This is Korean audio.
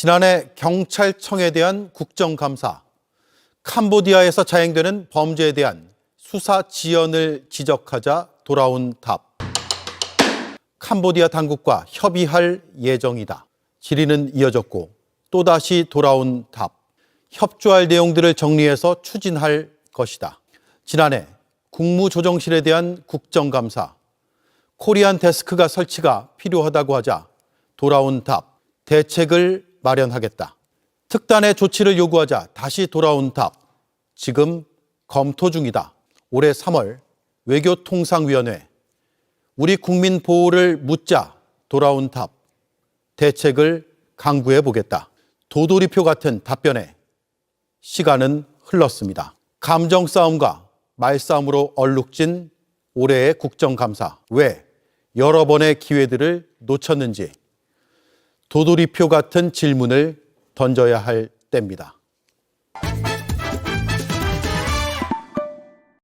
지난해 경찰청에 대한 국정감사, 캄보디아에서 자행되는 범죄에 대한 수사 지연을 지적하자 돌아온 답. 캄보디아 당국과 협의할 예정이다. 질의는 이어졌고 또다시 돌아온 답. 협조할 내용들을 정리해서 추진할 것이다. 지난해 국무조정실에 대한 국정감사, 코리안 데스크가 설치가 필요하다고 하자 돌아온 답. 대책을 마련하겠다. 특단의 조치를 요구하자 다시 돌아온 답. 지금 검토 중이다. 올해 3월 외교통상위원회 우리 국민 보호를 묻자 돌아온 답. 대책을 강구해 보겠다. 도돌이표 같은 답변에 시간은 흘렀습니다. 감정 싸움과 말싸움으로 얼룩진 올해의 국정감사. 왜 여러 번의 기회들을 놓쳤는지 도돌이표 같은 질문을 던져야 할 때입니다.